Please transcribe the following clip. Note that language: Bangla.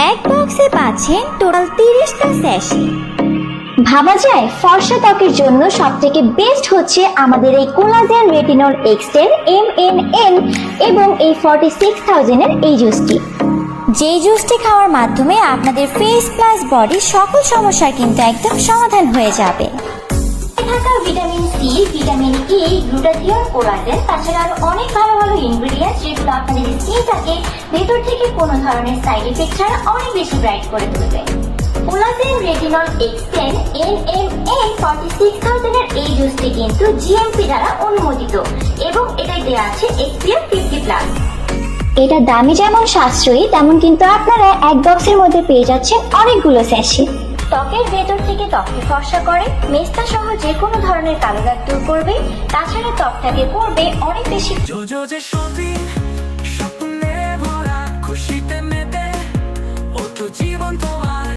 এক বক্সে পাচ্ছেন টোটাল তিরিশটা ভাবা যায় ফর্সা ত্বকের জন্য বেস্ট হচ্ছে আমাদের এই কোলাজেন রেটিনল এক্সটেন এম এন এন এবং এই ফর্টি সিক্স থাউজেন্ডের এই জুসটি যেই জুসটি খাওয়ার মাধ্যমে আপনাদের ফেস প্লাস বডির সকল সমস্যার কিন্তু একদম সমাধান হয়ে যাবে। থাকা vitamin C vitamin E glutathione collagen তাছাড়া আরও অনেক ইনগ্রেডিয়েন্টস যেগুলো ভেতর থেকে কোনো ধরনের সাইড এফেক্ট ছাড়া অনেক বেশি ব্রাইট করে তুলবে। Retinol N M forty six থাউজেন্ডের এই জুসটি কিন্তু জিএমপি দ্বারা অনুমোদিত এবং এটাই দেওয়া আছে এক্সপিএফ ফিফটি প্লাস এটা দামি যেমন সাশ্রয়ী, তেমন কিন্তু আপনারা এক বক্সের মধ্যে পেয়ে যাচ্ছেন অনেকগুলো স্যাশি ত্বকের ভেতর থেকে ত্বককে ফর্সা করে, মেস্তা সহ যে কোনো ধরনের কালো দাগ দূর করবে। তাছাড়া ত্বকটাকে করবে অনেক বেশি